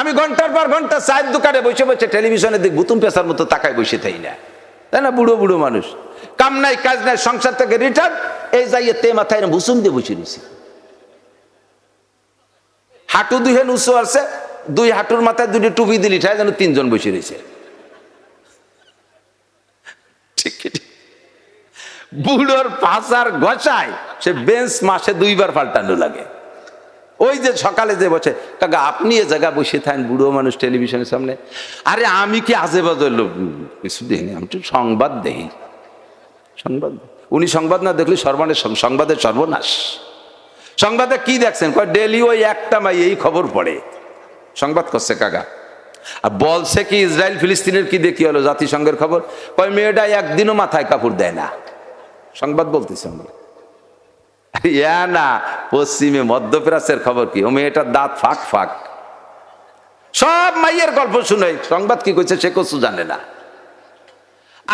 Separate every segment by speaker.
Speaker 1: আমি ঘণ্টার পর ঘণ্টা চায়ের দোকানে বসে বসে টেলিভিশনে দিক বুতুম পেশার মতো তাকায় বসে থাই না। তাই না, বুড়ো বুড়ো মানুষ? কাম নাই, কাজ নাই, সংসার থেকে রিটার্ন এই যাইয়ে তে মাথায় ভুসুম দিয়ে বসে রয়েছে। হাঁটু দুহে উঁচু আছে, দুই হাঁটুর মাথায় দুটি টুপি দিলি, ঠায় যেন তিনজন বসে রয়েছে। ঠিক? বুড়োর পাশার গছায় সে বেঞ্চ মাসে দুইবার পাল্টানো লাগে। ওই যে সকালে যে বসে, কাকা, আপনি এ জায়গা বসে থাকেন, বুড়ো মানুষ টেলিভিশনের সামনে। আরে আমি কি আজে বাজে লোক? কিছু দেখিনি আমি তো সংবাদ দেখি সংবাদ? উনি সংবাদ না দেখলে সর্বনাশ, সংবাদের সর্বনাশ। সংবাদে কি দেখছেন? কয়, ডেলি ওই একটা মাই এই খবর পড়ে। সংবাদ করছে কাকা। আর বলছে কি, ইসরায়েল, ফিলিস্তিনের কি দেখি হলো জাতিসংঘের খবর? কয়, মেয়েটা একদিনও মাথায় কাপড় দেয় না। সংবাদ বলতেছে আমরা ইয়া না, পশ্চিমে মধ্যপ্রাচ্যের খবর কি? ও মেয়েটার দাঁত ফাঁক ফাঁক। সব মাইয়ের গল্প শুনে, সংবাদ কি কইছে সে কিছু জানে না।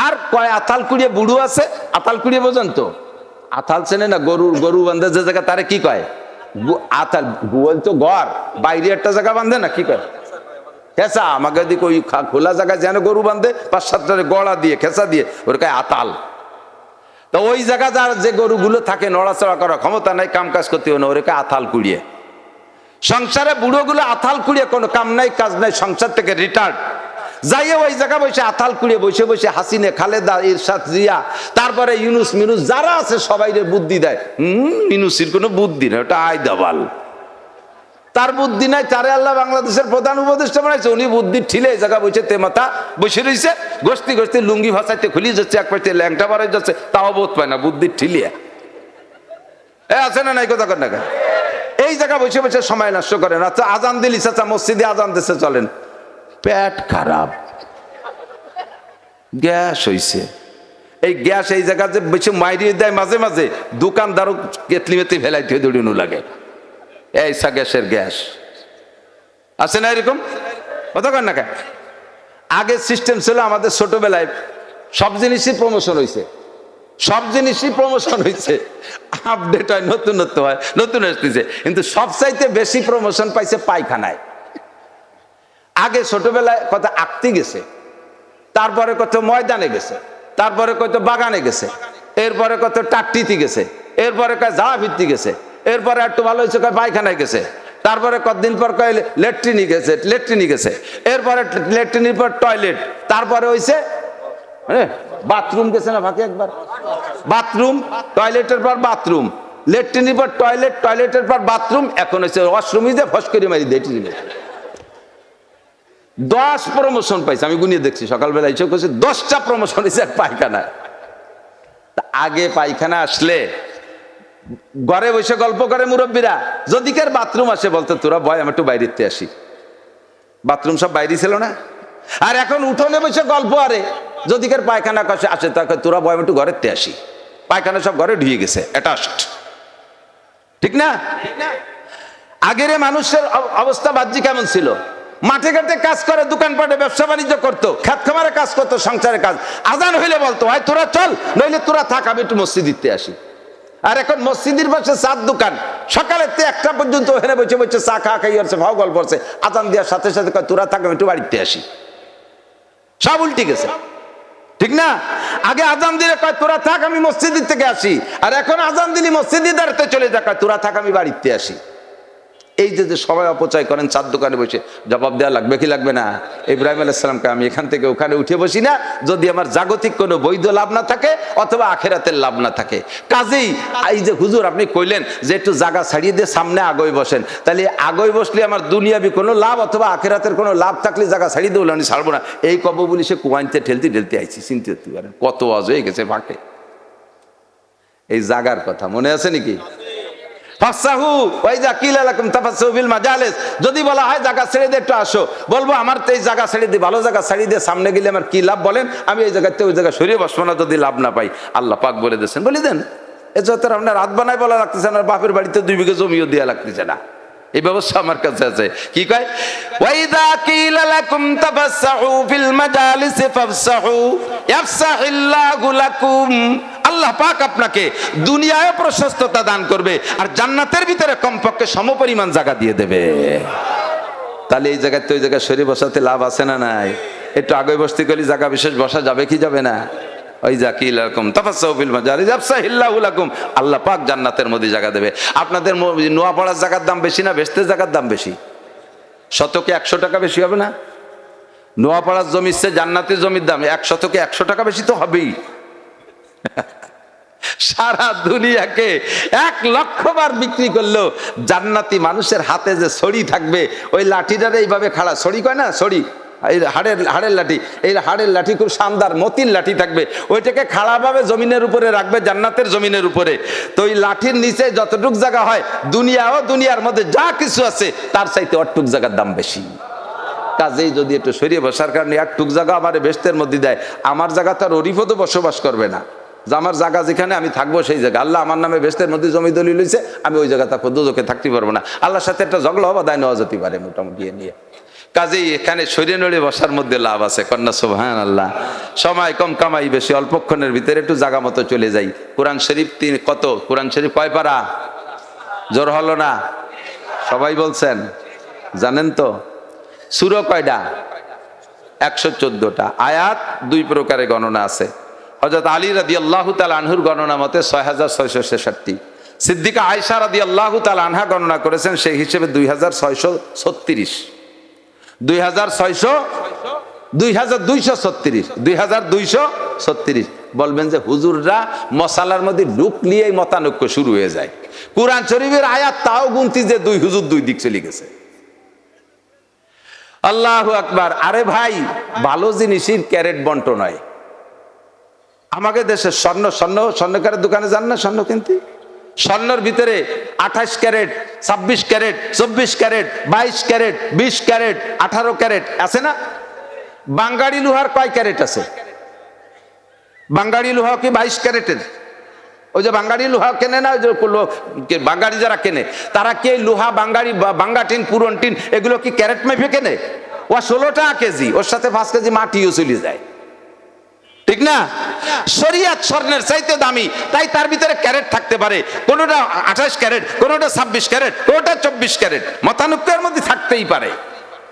Speaker 1: আর কয়, আতাল কুড়িয়ে বুড়ো আছে? আতাল কুড়িয়ে বোঝেন তো? আতাল চেনে না গরুর, গরু বান্ধে যে জায়গা, তারে কি কয়? আতাল, গোয়াল তো ঘর, বাইরে একটা জায়গা বান্ধে না, কি কয়? খেসা, আমাকে দিকে ওই খোলা জায়গায় যেন গরু বান্ধে, পাঁচ সাতটা গড়া দিয়ে, খেসা দিয়ে, ওর কয় আতাল। তো ওই জায়গা যার যে গরুগুলো থাকে, নড়াচড়া করার ক্ষমতা নাই কাম কাজ করতে হবে না ওরে আথাল কুড়িয়ে। সংসারে বুড়োগুলো আথাল কুড়িয়ে, কোনো কাম নাই, কাজ নাই, সংসার থেকে রিটার্ন যাইয়ে ওই জায়গা বসে আথাল কুড়িয়ে, বসে বসে হাসিনে, খালেদা, ইরশাদ, জিয়া, তারপরে ইউনুস, মিনুস, যারা আছে সবাই বুদ্ধি দেয়। হম, মিনুসির কোনো বুদ্ধি নেই, ওটা আয় দাবাল তার বুদ্ধি নাই, তারে আল্লাহ বাংলাদেশের প্রধান উপদেষ্টা বানাইছে। উনি বুদ্ধি ঠিলে এই জায়গা বসে তেমাতা বসে রয়েছে গোষ্ঠী গোষ্ঠী লুঙ্গি ভাষাইতে খুলি যাচ্ছে, এক পাশে ল্যাংটা বাড়াই যাচ্ছে, তাও বোধ পায় না বুদ্ধির ঠিলিয়া এ, আছে না নাই কথা কর না এই জায়গা বসে বসে সময় নষ্ট করেন আচ্ছা আজান দিলি চাচা মসজিদে আজান দেশে চলেন। পেট খারাপ। গ্যাস হইছে। এই গ্যাস এই জায়গা যে বেশি মাইরিয়ে দেয় মাঝে মাঝে। দোকানদারও কেতলি মেতে ফেলাইতে দৌড়িনো লাগে। এই সা গ্যাসের গ্যাস। আছে না এরকম? কথা না কেন আগের সিস্টেম ছিল আমাদের ছোটবেলায় সব জিনিসই প্রমোশন হয়েছে সব জিনিসই প্রমোশন হয়েছে আপডেট হয়, নতুনত্ব হয়, নতুন আসতেছে। কিন্তু সবচাইতে বেশি প্রমোশন পাইছে পায়খানায়। আগে ছোটবেলায় কত আঁকতে গেছে, তারপরে কত ময়দানে গেছে, তারপরে কত বাগানে গেছে, এরপরে কত টাট্টিতে গেছে, এরপরে কয় ঝাড়া ভিত্তি গেছে। এরপরে একটু ভালো হয়েছে, কয় পায়খানায় গেছে। তারপরে কতদিন পর কয় লেট্রিনি গেছে লেট্রিনি গেছে। এরপরে লেট্রিনির পর টয়লেট। তারপরে হয়েছে বাথরুম গেছে না বাকি একবার? বাথরুম, টয়লেটের পর বাথরুম। লেট্রিনের পর টয়লেট, টয়লেটের পর বাথরুম, এখন হচ্ছে ওয়াশরুমই দিয়ে ফস মারি দেয় দশ প্রমোশন পাইছে, আমি গুনিয়ে দেখছি সকালবেলা ইচ্ছে করছে দশটা প্রমোশন হয়েছে তা আগে পায়খানা আসলে ঘরে বসে গল্প করে মুরব্বীরা, যদি কার বাথরুম আসে, বলতো, তোরা ভয় আমি একটু বাইরেতে আসি। বাথরুম সব বাইরে ছিল না? আর এখন উঠোনে বসে গল্প আরে, যদি কার পায়খানা কাছে আসে, তাকে তোরা ভয় আমি একটু ঘরেতে আসি। পায়খানা সব ঘরে ঢুয়ে গেছে অ্যাটাস্ট ঠিক না? আগের মানুষের অব- অবস্থা বাহ্যিক কেমন ছিল। মাঠে ঘাটে কাজ করে, দোকানপাটে ব্যবসা বাণিজ্য করতো, খেত খামারে কাজ করতো, সংসারে কাজ। আজান হইলে বলতো হয় তোরা চল, নইলে তোরা থাক, আমি একটু মসজিদ দিতে আসি। আর এখন মসজিদের পাশে চার দোকান। সকালে তো একটা পর্যন্ত ওখানে বসে বসে চা খা খাই আসছে, ভাও গল্প করছে। আজান দেওয়ার সাথে সাথে তোরা থাক, আমি একটু বাড়িতে আসি। সব উল্টি গেছে। ঠিক না? আগে আজান দিলে কয়, তোরা থাক, আমি মসজিদের থেকে আসি। আর এখন আজান দিলি মসজিদের দাঁড়াতে চলে যা কয়, তোরা থাক, আমি বাড়িতে আসি। এই যে সবাই অপচয় করেন, চার দোকানে বসে জবাব দেওয়া লাগবে কি লাগবে না? ইব্রাহিম আলাইসালামকে আমি এখান থেকে ওখানে উঠে বসি না, যদি আমার জাগতিক কোনো বৈধ লাভ না থাকে অথবা আখেরাতের লাভ না থাকে। কাজেই এই যে হুজুর আপনি কইলেন যে একটু জায়গা ছাড়িয়ে দিয়ে সামনে আগই বসেন, তাহলে আগই বসলে আমার দুনিয়াবি কোনো লাভ অথবা আখেরাতের কোনো লাভ থাকলে জায়গা ছাড়িয়ে দেবো আমি ছাড়বো না। এই কব বলি সে কুয়াইতে ঠেলতে ঠেলতে আইছি চিনতে পারেন কত আজ হয়ে গেছে ফাঁকে। এই জাগার কথা মনে আছে নাকি? বিল যদি বলা হয় জায়গা ছেড়ে দিয়ে একটু আসো। বলব, আমার তো এই জায়গা ছেড়ে দিয়ে ভালো জায়গা ছেড়ে দিয়ে সামনে গেলে আমার কি লাভ বলেন? আমি এই জায়গাতে ওই জায়গায় সরিয়ে বসবো না, যদি লাভ না পাই। আল্লাহ পাক বলে দিয়েছেন। বলি দেন, এ যত আপনার রাত বানায় বলা লাগতেছে না বাপের বাড়িতে দুই বিঘে জমিও দেওয়া লাগতেছে না। এই ব্যবস্থা আমার কাছে আছে। কি কয়? ওয়াইদা কিলা লাকুম ফিল মাজালিস ফাফসাহু ইয়াফসাহিল্লাহু লাকুম। আল্লাহ পাক আপনাকে দুনিয়ায় প্রশস্ততা দান করবে আর জান্নাতের ভিতরে কমপক্ষে সমপরিমাণ জায়গা দিয়ে দেবে। তাহলে এই জায়গায় তো ওই জায়গায় শরীর বসাতে লাভ আছে না নাই? একটু আগে বসতে গেলে জায়গা বিশেষ বসা যাবে কি যাবে না? ওই জাকিল রকম তফাসিল মাজারি জাবসাহিল্লাহুলাকুম আল্লাহ পাক জান্নাতের মধ্যে জায়গা দেবে। আপনাদের নোয়াপাড়ার জায়গার দাম বেশি না বেচতে জায়গার দাম বেশি? শতকে একশো টাকা বেশি হবে না? নোয়াপাড়ার জমি সে জান্নাতের জমির দাম, এক শতকে একশো টাকা বেশি তো হবেই। সারা দুনিয়াকে এক লক্ষ বার বিক্রি করল জান্নাতি মানুষের হাতে যে ছড়ি থাকবে, ওই লাঠিটারে এইভাবে খাড়া ছড়ি কয় না? ছড়ি। এই হাড়ের হাড়ের লাঠি, এই হাড়ের লাঠি খুব শানদার, মতির লাঠি থাকবে। ওইটাকে খাড়াভাবে জমিনের উপরে রাখবে, জান্নাতের জমিনের উপরে। তো ওই লাঠির নিচে যতটুক জায়গা হয়, দুনিয়া ও দুনিয়ার মধ্যে যা কিছু আছে, তার চাইতে অটুক জায়গার দাম বেশি। কাজেই যদি একটু সরিয়ে বসার কারণে একটুক জায়গা আমার বেস্তের মধ্যে দেয়, আমার জায়গা তার অরিফও তো বসবাস করবে না। যে আমার জায়গা যেখানে আমি থাকব সেই জায়গা। আল্লাহ আমার নামে বেস্তের মধ্যে জমি দলিল লইছে আমি ওই জায়গা দুজকে থাকতে পারব না। আল্লাহর সাথে একটা ঝগড়া হবা দায় নেওয়া যেতে পারে মোটামুটি নিয়ে। কাজেই এখানে সরিয়ে নড়ে বসার মধ্যে লাভ আছে। কন্যা সোহান আল্লাহ সময় কম কামাই বেশি অল্পক্ষণের ভিতরে একটু জায়গা মতো চলে যাই। কোরআন শরীফ তিন, কত? কোরআন শরীফ কয় পারা? জোর হলো না? সবাই বলছেন। জানেন তো? সুরো কয়টা? একশো চোদ্দটা। আয়াত দুই প্রকারে গণনা আছে। হজরত আলী রাদি আল্লাহ তাল আনহুর গণনা মতে ছয় হাজার ছয়শো ছেষট্টি। সিদ্দিকা আয়সা রাদি আল্লাহ তাল আনহা গণনা করেছেন সেই হিসেবে দুই হাজার ছয়শো ছত্রিশ। দুই হাজার ছয়শো, দুই হাজার দুইশো ছত্রিশ, দুই হাজার দুইশো ছত্রিশ। বলবেন যে হুজুররা মশালার মধ্যে ঢুকলিয়েই মতানৈক্য শুরু হয়ে যায়। কোরআন শরীফের আয়াত তাও গুনতি যে দুই হুজুর দুই দিক চলে গেছে। আল্লাহ আকবার। আরে ভাই, ভালো জিনিসের ক্যারেট বন্টন নয়। আমাকে দেশে স্বর্ণ স্বর্ণ, স্বর্ণকারের দোকানে যান না স্বর্ণ কিনতে স্বর্ণের ভিতরে আঠাশ ক্যারেট, ছাব্বিশ ক্যারেট, চব্বিশ ক্যারেট, বাইশ ক্যারেট, বিশ ক্যারেট, আঠারো ক্যারেট, আছে না? বাঙ্গাড়ি লোহার কয় ক্যারেট আছে? বাঙ্গাড়ি লোহা কি বাইশ ক্যারেটের? ওই যে বাঙ্গাড়ি লোহা কেনে না? যে লো- কে- বাঙ্গাড়ি যারা কেনে, তারা কি লোহা, বাঙ্গাড়ি, বা বাঙ্গা টিন, পুরন টিন, এগুলো কি ক্যারেট মেপে কেনে? ও ষোলো টাকা কেজি, ওর সাথে পাঁচ কেজি মাটিও চলে যায়। ঠিক না? শরিয়াত স্বর্ণের চাইতে দামি, তাই তার ভিতরে ক্যারেট থাকতে পারে। কোনোটা আঠাশ ক্যারেট, কোনোটা ছাব্বিশ ক্যারেট, কোনোটা চব্বিশ ক্যারেট। মতানুক্যের মধ্যে থাকতেই পারে।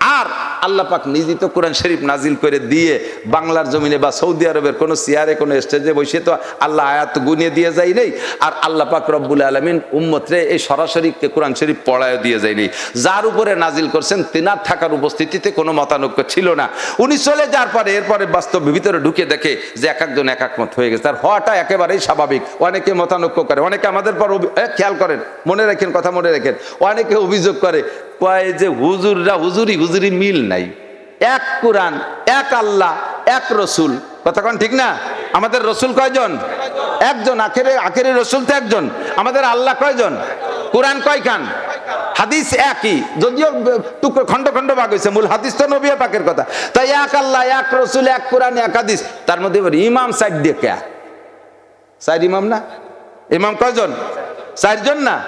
Speaker 1: আর আল্লাহ পাক নিজে তো কোরআন শরীফ নাজিল করে দিয়ে বাংলার জমিনে বা সৌদি আরবের কোনো সিয়ারে, কোনো স্টেজে বসে তো আল্লাহ আয়াত গুনিয়ে দিয়ে যায় নেই। আর আল্লাহ পাক রব্বুল আলমিন উম্মতরে এই সরাসরি কোরআন শরীফ পড়ায় দিয়ে যায়নি যার উপরে নাজিল করছেন তেনার থাকার উপস্থিতিতে কোনো মতানৈক্য ছিল না। উনি চলে যাওয়ার পরে এরপরে বাস্তব ভিতরে ঢুকে দেখে যে এক একজন এক এক মত হয়ে গেছে। তার হওয়াটা একেবারেই স্বাভাবিক। অনেকে মতানৈক্য করে, অনেকে আমাদের পর খেয়াল করেন, মনে রাখেন, কথা মনে রাখেন। অনেকে অভিযোগ করে কয় যে হুজুররা, হুজুরি হুজুরি মিল নাই। এক কোরআন, এক আল্লাহ, এক রসুল। কন ঠিক না? আমাদের রসুল কয়জন? একজন, আখেরে আখেরে রসুল তো একজন। আমাদের আল্লাহ কয়জন? কোরআন কয়খান? হাদিস একই। যদিও টুকরো খন্ড খন্ড ভাগ হয়েছে মূল হাদিস তো নবিয়া পাকের কথা। তাই এক আল্লাহ, এক রসুল, এক কোরআন, এক হাদিস। তার মধ্যে এবার ইমাম সাইড দিয়ে কে? সাইড ইমাম না? ইমাম কয়জন? চারজন না?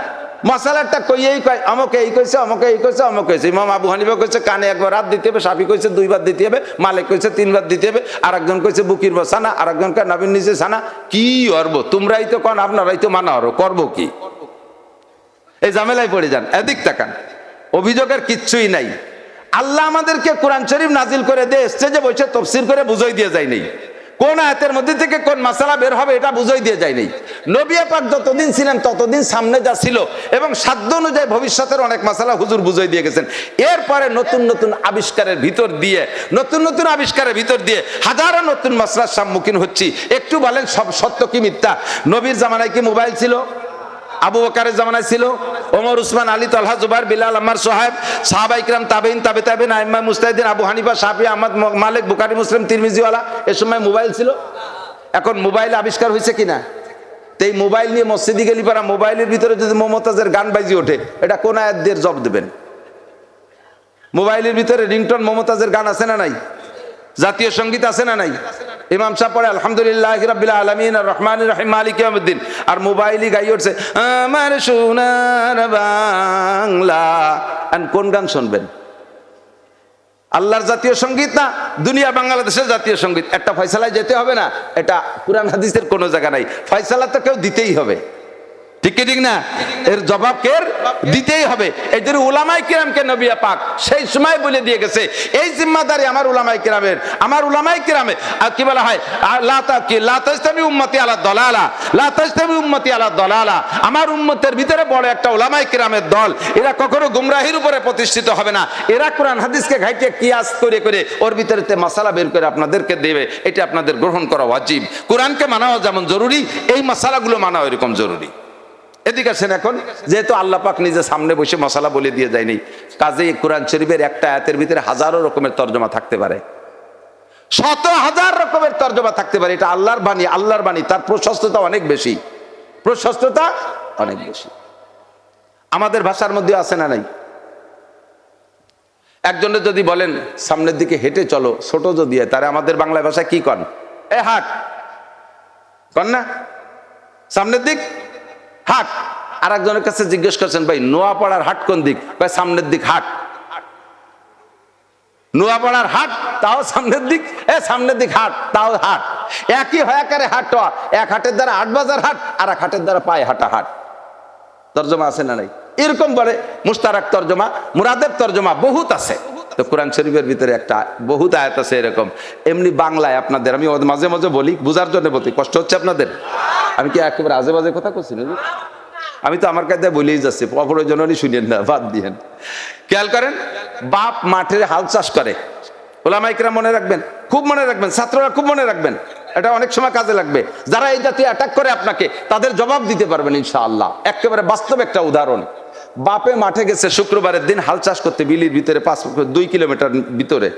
Speaker 1: মশালাটা কইয়েই কয়, আমাকে এই কইছে, আমাকে এই কইছে, আমাকে কইছে। ইমাম আবু হানিফা কইছে, কানে একবার রাত দিতে হবে, সাফি কইছে, দুইবার দিতে হবে, মালিক কইছে, তিনবার দিতে হবে আর একজন কইছে, বুকির বসানা আর একজন কয়, নবীন নিচে সানা। কি অর্ব? তোমরাই তো কন, আপনারাই তো মানা হরো করব কি? এই ঝামেলায় পড়ে যান, এদিক তাকান। অভিযোগের কিচ্ছুই নাই। আল্লাহ আমাদেরকে কোরআন শরীফ নাজিল করে দিয়ে এসছে যে বসে তফসির করে বুঝাই দিয়ে যায় নেই। কোন আয়াতের মধ্যে থেকে কোন মাসালা বের হবে, এটা বুঝাই দিয়ে যায় নেই। নবিয়া পাক যতদিন ছিলেন, ততদিন সামনে যা ছিল এবং সাধ্য অনুযায়ী ভবিষ্যতের অনেক মশালা হুজুর বুঝাই দিয়ে গেছেন। এরপরে নতুন নতুন আবিষ্কারের ভিতর দিয়ে, নতুন নতুন আবিষ্কারের ভিতর দিয়ে হাজারো নতুন মশলার সম্মুখীন হচ্ছি। একটু বলেন, সব সত্য কি মিথ্যা? নবীর জামানায় কি মোবাইল ছিল? আবু বকারের জামানায় ছিল? ওমর, উসমান, আলী, তালহা, জুবাইর, বিলাল, আম্মার সোহাব সাহাবা ইকরাম তাবেইন তাবে তাবেন আইম্মা, মুস্তাহিদিন, আবু হানিফা, শাফি, আহমদ মালিক বুকারি মুসলিম তিরমিজিওয়ালা এ সময় মোবাইল ছিল? এখন মোবাইল আবিষ্কার হয়েছে কিনা? এই মোবাইল নিয়ে মসজিদি গেলি পারা, মোবাইলের ভিতরে যদি মমতাজের গান বাজি ওঠে, এটা কোন আয়াত দিয়ে জব দেবেন? মোবাইলের ভিতরে রিংটন মমতাজের গান আছে না নাই? জাতীয় সংগীত আছে না নাই? ইমাম সাহেব পড়ে, আলহামদুলিল্লাহ আলামিন, আর রহমান রহিম, মালিক ইয়াউমিদ্দিন। আর মোবাইলই গাই উঠছে, আমার সোনার বাংলা। কোন গান শুনবেন? আল্লাহর জাতীয় সংগীত না, দুনিয়া বাংলাদেশের জাতীয় সংগীত। একটা ফয়সালায় যেতে হবে না, এটা কোরআন হাদিসের কোনো জায়গা নাই। ফয়সালা তো কেউ দিতেই হবে। ঠিক কি ঠিক না? এর জবাব কের দিতেই হবে। এই জন্য উলামাই কিরামকে নবিয়া পাক সেই সময় বলে দিয়ে গেছে, এই জিম্মাদারি আমার উলামাই কিরামের, আমার উলামাই কিরামে। আর কি বলা হয়? লাতা কি? লাতাস্তামি উম্মতি আলা দলালা। লাতাস্তামি উম্মতি আলা দলালা। আমার উম্মতের ভিতরে বড় একটা উলামাই কিরামের দল, এরা কখনো গুমরাহির উপরে প্রতিষ্ঠিত হবে না। এরা কোরআন হাদিসকে ঘাইটে কিয়াস করে করে ওর ভিতরে মশালা বের করে আপনাদেরকে দেবে। এটা আপনাদের গ্রহণ করা ওয়াজিব। কোরআনকে মানাও যেমন জরুরি, এই মাসালাগুলো মানাও এরকম জরুরি। এদিকে আসেন এখন, যেহেতু আল্লাহ পাক নিজে সামনে বসে মশালা বলে দিয়ে যায়নি কাজে কোরআন শরীফের একটা আয়াতের ভিতরে হাজারো রকমের তর্জমা থাকতে পারে। শত হাজার রকমের তর্জমা থাকতে পারে। এটা আল্লাহর বাণী আল্লাহর বাণী। তার প্রশস্ততা অনেক বেশি। প্রশস্ততা অনেক বেশি। আমাদের ভাষার মধ্যে আছে না নাই? একজনে যদি বলেন, সামনের দিকে হেঁটে চলো, ছোট যদি হয় তারে আমাদের বাংলা ভাষায় কি কন? এ হাট। কন না? সামনের দিক? হাট। আর একজনের কাছে জিজ্ঞেস করছেন, ভাই, নোয়াপাড়ার হাট কোন দিক? ভাই, সামনের দিক হাট। নোয়াপাড়ার হাট? তাও সামনের দিক? এ, সামনের দিক হাট, তাও হাট। একই হয় আকারে হাট এক হাটের দ্বারা আট বাজার হাট, আর এক হাটের দ্বারা পায়ে হাঁটা হাট। তর্জমা আছে না নাই? এরকম বলে মুস্তারাক তর্জমা, মুরাদের তর্জমা বহুত আছে। তো কোরআন শরীফের ভিতরে একটা বহুত আয়াত আছে এরকম। এমনি বাংলায় আপনাদের, আমি মাঝে মাঝে বলি, বুঝার জন্য বলি, কষ্ট হচ্ছে আপনাদের? আমি কি একেবারে আজে বাজে কথা করছি না আমি তো আমার কাছে বলেই যাচ্ছি অপ্রয়োজনই শুনেন না, বাদ দিয়েন। খেয়াল করেন, বাপ মাঠে হাল চাষ করে। ওলামাইকরা মনে রাখবেন, খুব মনে রাখবেন, ছাত্ররা খুব মনে রাখবেন, এটা অনেক সময় কাজে লাগবে। যারা এই জাতীয় অ্যাটাক করে আপনাকে, তাদের জবাব দিতে পারবেন ইনশাআল্লাহ। একেবারে বাস্তব একটা উদাহরণ। বাপে মাঠে গেছে, শুক্রবারের দিন হাল চাষ করতে বিলির ভিতরে পাঁচ, দুই কিলোমিটার ভিতরে।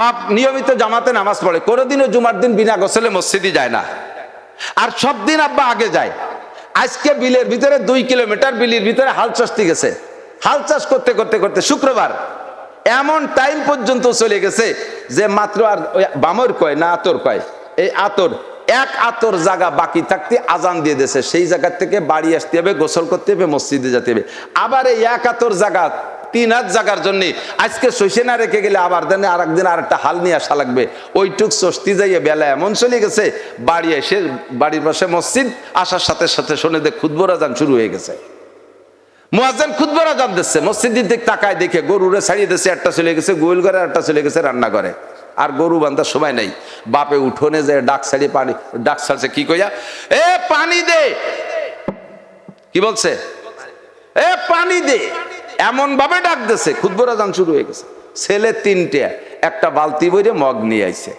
Speaker 1: বাপ নিয়মিত জামাতে নামাজ পড়ে, কোনোদিনও জুমার দিন বিনা গোসলে মসজিদে যায় না। আর সব দিন আব্বা আগে যায়। আজকে বিলের ভিতরে দুই কিলোমিটার বিলির ভিতরে হাল চাষতে গেছে। হাল চাষ করতে করতে করতে শুক্রবার এমন টাইম পর্যন্ত চলে গেছে যে মাত্র আর ওই বামর কয় না আতর কয়। এই আতর, এক আতর জায়গা বাকি থাকতে আজান দিয়ে দিয়েছে। সেই জায়গা থেকে বাড়ি আসতে হবে, গোসল করতে হবে, মসজিদে যেতে হবে। আবার এই এক আতর জায়গা তিন হাত জায়গার জন্য আজকে শৈশে না রেখে গেলে আবার দেন আর একদিন আর একটা হাল নিয়ে আসা লাগবে। ওইটুক সস্তি যাইয়ে বেলা এমন চলে গেছে, বাড়ি এসে, বাড়ির পাশে মসজিদ, আসার সাথে সাথে শুনে দেখ খুদবরা যান শুরু হয়ে গেছে। মুয়াজ্জান খুদবরা জান দিচ্ছে, মসজিদের দিক তাকায় দেখে গরুরে ছাড়িয়ে দিচ্ছে একটা চলে গেছে গোল ঘরে একটা চলে গেছে রান্না করে আর গরু বান্ধার সময় নেই। বাপে উঠোনে যে ডাক ছাড়িয়ে পানি, ডাক ছাড়ছে কি কইয়া? এ পানি দে! কি বলছে? এ পানি দে! এমন ভাবে ডাক দিছে খুদবরা যান শুরু হয়ে গেছে। ছেলে তিনটে, একটা বালতি বইরে মগ নিয়ে আইছে।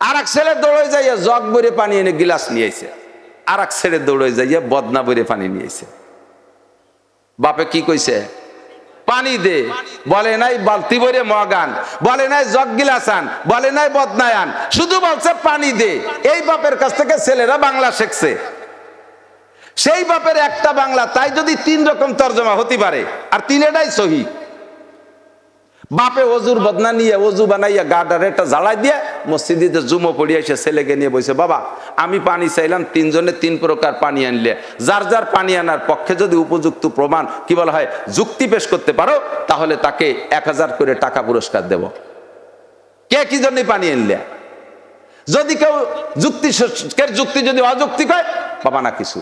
Speaker 1: আর এক ছেলে দৌড়ে যাইয়া জগ বইরে পানি এনে গিলাস নিয়ে আইছে। আর এক ছেলে দৌড়ে যাইয়া বদনা বইরে পানি নিয়ে আইছে। বাপে কি কইছে? পানি দে। বলে নাই বালতি ভরে মগান বলে নাই জগ গিলাস আন, বলে নাই বদনায় আন। শুধু বলছে পানি দে। এই বাপের কাছ থেকে ছেলেরা বাংলা শিখছে। সেই বাপের একটা বাংলা, তাই যদি তিন রকম তর্জমা হতে পারে, আর তিনেটাই সহি। বাপে অজুর বদনা নিয়ে অজু বানাইয়া গাডার একটা জ্বালাই দিয়ে মসজিদে জুমো পড়িয়ে এসে ছেলেকে নিয়ে বসে বাবা, আমি পানি চাইলাম, তিনজনে তিন প্রকার পানি আনলে। যার যার পানি আনার পক্ষে যদি উপযুক্ত প্রমাণ, কি বলা হয়, যুক্তি পেশ করতে পারো, তাহলে তাকে এক হাজার করে টাকা পুরস্কার দেব। কে কি জন্য পানি আনলে? যদি কেউ যুক্তি যুক্তি যদি অযৌক্তিক হয়, বাবা না কিছু।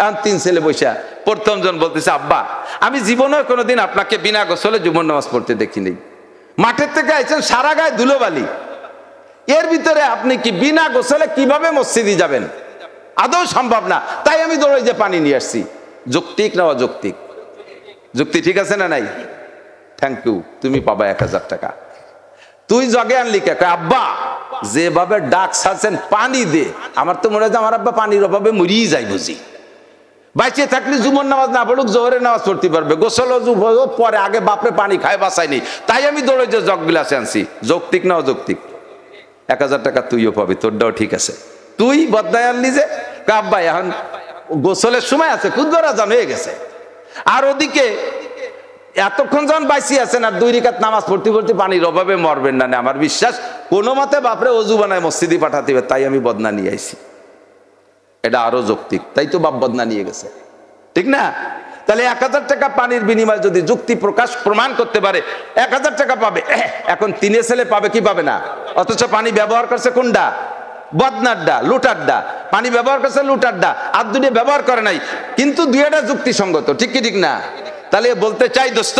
Speaker 1: তিন ছেলে বৈশা প্রথম জন বলতেছে, আব্বা, আমি জীবনে কোনোদিন আপনাকে বিনা গোসলে জুমন নামাজ পড়তে দেখিনি। মাঠের থেকে আইছেন সারা গায়ে ধুলোবালি। এর ভিতরে আপনি কি বিনা গোসলে কীভাবে মসজিদে যাবেন? আদৌ সম্ভব না। তাই আমি দৌড়ে যে পানি নিয়ে আসছি। যৌক্তিক না অযৌক্তিক? যুক্তি ঠিক আছে না নাই? থ্যাংক ইউ তুমি পাবা এক হাজার টাকা। তুই জগে আনলি কে? আব্বা, যেভাবে ডাক ছাড়ছেন পানি দে। আমার তো মনে হয় আমার আব্বা পানির অভাবে মরিয়ে যায় বুঝি। বাইচে থাকলে জুমন নামাজ না পড়ুক জোহরের নামাজ পড়তে পারবে। গোসল অজু হোক, পরে আগে বাপরে পানি খায় বাসায়নি তাই আমি দৌড়ে যে জগ বিলাসে আনছি। যৌক্তিক না অযৌক্তিক? এক হাজার টাকা তুইও পাবি তোরটাও ঠিক আছে। তুই বদনায় আনলি যে কাব্বা এখন গোসলের সময় আছে কুদ্দরা জান হয়ে গেছে। আর ওদিকে এতক্ষণ যখন বাইসি আছেন আর দুই রিকাত নামাজ পড়তে পড়তে পানির অভাবে মরবেন না আমার বিশ্বাস কোনো মতে বাপরে অজু বানায় মসজিদি পাঠাতে তাই আমি বদনা নিয়ে আইছি। এটা আরও যৌক্তিক। তাই তো বাপ বদনা নিয়ে গেছে। ঠিক না? তাহলে এক হাজার টাকা পানির বিনিময়ে যদি যুক্তি প্রকাশ প্রমাণ করতে পারে, এক হাজার টাকা পাবে। এখন তিনে ছেলে পাবে কি পাবে না? অথচ পানি ব্যবহার করছে কোনডা? বদনাড্ডা লুটাড্ডা পানি ব্যবহার করছে লুটাড্ডা আর দুটি ব্যবহার করে নাই। কিন্তু দুইটা যুক্তিসঙ্গত, ঠিক কি ঠিক না? তাহলে বলতে চাই, দোস্ত,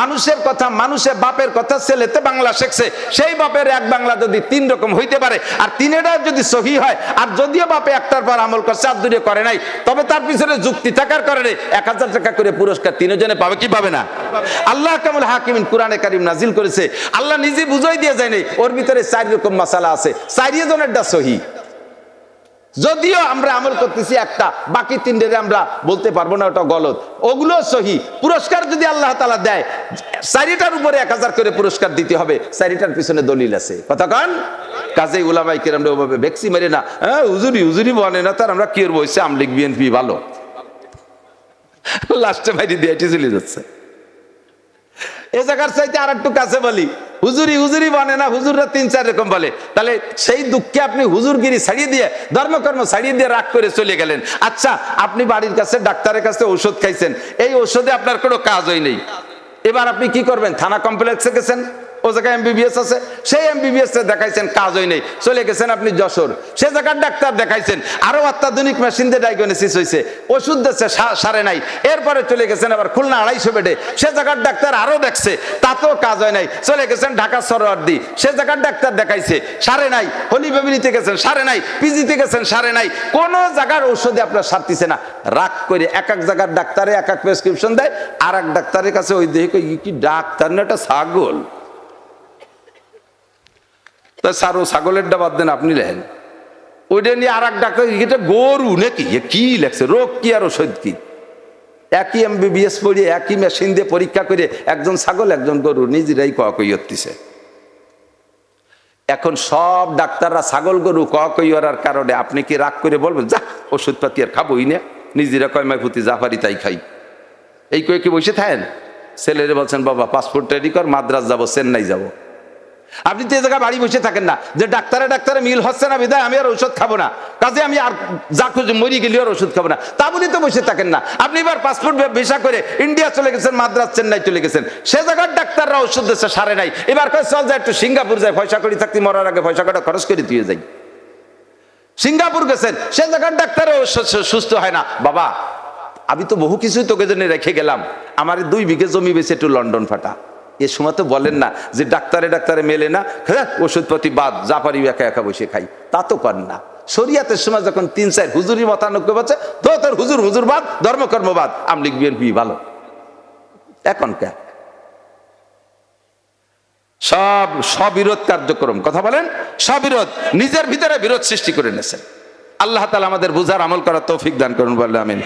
Speaker 1: মানুষের কথা, মানুষের বাপের কথা ছেলেতে বাংলা শিখছে। সেই বাপের এক বাংলা যদি তিন রকম হইতে পারে, আর তিনেটা যদি সহি হয়, আর যদিও বাপে একটার পর আমল করছে, আর দুটো করে নাই, তবে তার পিছনে যুক্তি থাকার কারণে এক হাজার টাকা করে পুরস্কার তিনজনে পাবে, কি পাবে না? আল্লাহ কামুল হাকিমিন কোরআনে কারিম নাজিল করেছে। আল্লাহ নিজে বুঝাই দিয়ে যায়নি ওর ভিতরে চার রকম মশালা আছে। চারিয়ে জনেরটা সহি। যদিও আমরা আমল করতেছি একটা, বাকি তিনটে আমরা বলতে পারব না, ওটা গলত। ওগুলো সহি। পুরস্কার যদি আল্লাহ তালা দেয়, চারিটার উপরে এক হাজার করে পুরস্কার দিতে হবে, চারিটার পিছনে দলিল আছে। কন? কাজে উলামাই কিরাম ওভাবে ভেক্সি মারি না হ্যাঁ হুজুরি হুজুরি বনে না তার, আমরা কি করব? হয়েছে আমলিক বিএনপি ভালো। লাস্টে বাইরে দিয়ে চলে যাচ্ছে। এ জায়গার চাইতে আর একটু কাছে বলি হুজুরি হুজুরি বানে না, হুজুররা তিন, চার রকম বলে। তাহলে সেই দুঃখে আপনি হুজুরগিরি ছাড়িয়ে দিয়ে, ধর্মকর্ম ছাড়িয়ে দিয়ে রাগ করে চলে গেলেন। আচ্ছা আপনি বাড়ির কাছে, ডাক্তারের কাছে ওষুধ খাইছেন, এই ওষুধে আপনার কোনো কাজ হয় নেই। এবার আপনি কি করবেন? থানা কমপ্লেক্সে গেছেন? ও জায়গায় এমবিবিএস আছে, সেই এমবিবিএস দেখাইছেন কাজ হয় নেই। চলে গেছেন আপনি যশোর। সে জায়গার ডাক্তার দেখাইছেন, আরও অত্যাধুনিক মেশিন দিয়ে ডায়াগনোসিস হয়েছে ওষুধ দিচ্ছে সারে নাই। এরপরে চলে গেছেন আবার খুলনা আড়াইশো বেডে। সে জায়গার ডাক্তার আরও দেখছে, তাতেও কাজ হয় নাই। চলে গেছেন ঢাকা সরোয়ার্দি। সে জায়গার ডাক্তার দেখাইছে, সারে নাই। হলি ফ্যামিলিতে গেছেন, সারে নাই। পিজিতে গেছেন, সারে নাই। কোন জায়গার ঔষধে আপনার সারতিছে না। রাগ করে এক এক জায়গার ডাক্তারে এক এক প্রেসক্রিপশন দেয় আর এক ডাক্তারের কাছে ওই দেখে কি ডাক্তার না, এটা ছাগল? তা সারো, ছাগলের ডাবাদ দেন আপনি লেন ওইটা নিয়ে আর এক ডাক্তার এটা গরু নাকি? কি লেখছে? রোগ কি আর ওষুধ কি? একই এমবিবিএস পড়িয়ে একই মেশিন দিয়ে পরীক্ষা করে একজন ছাগল, একজন গরু, নিজেরাই কই হতিছে এখন সব ডাক্তাররা ছাগল, গরু কই ওরার কারণে আপনি কি রাগ করে বলবেন, যা, ওষুধপাতি আর খাবোই না, নিজেরা কয়, মাই ফুতি জাফারি তাই খাই। এই কয়ে কি বসে থাকেন? ছেলেরে বলছেন, বাবা পাসপোর্ট রেডি কর, মাদ্রাস যাব, চেন্নাই যাব। আপনি এ জায়গায় বাড়ি বসে থাকেন না, যে ডাক্তারে ডাক্তারে মিল হচ্ছে না, বিদায়, আমি আর ঔষধ খাব না। কাজে আমি আর যা খুঁজে মরি গেলেও আর ওষুধ খাব না। তা বলি তো বসে থাকেন না। আপনি এবার পাসপোর্ট ভিসা করে ইন্ডিয়া চলে গেছেন, মাদ্রাস চেন্নাই চলে গেছেন। সে জায়গার ডাক্তাররা ওষুধ দিচ্ছে, সারে নাই। এবার কয়, চল যায় একটু সিঙ্গাপুর যায় পয়সা করি থাকতে, মরার আগে পয়সা কটা খরচ করে দিয়ে যাই। সিঙ্গাপুর গেছেন, সে জায়গার সু- সুস্থ হয় না। বাবা, আমি তো বহু কিছুই তোকে জন্য রেখে গেলাম। আমার দুই বিঘে জমি বেশি একটু লন্ডন ফাটা। এ সময় তো বলেন না যে ডাক্তারে ডাক্তারে মেলে না হ্যাঁ ওষুধপাতি বাদ, যা পারি একা একা বসে খাই। তা তো কর না। শরিয়াতের সময় যখন তিন চার হুজুরি মতানক্য পাচ্ছে তো তোর হুজুর হুজুর বাদ, ধর্মকর্ম বাদ আমলিক বিএনপি ভালো। এখন কে? সব, সবিরোধ কার্যক্রম, কথা বলেন? সবিরোধ, নিজের ভিতরে বিরোধ সৃষ্টি করে নেছেন আল্লাহ তালা আমাদের বুঝার আমল করার তৌফিক দান করুন, বললে আমিন।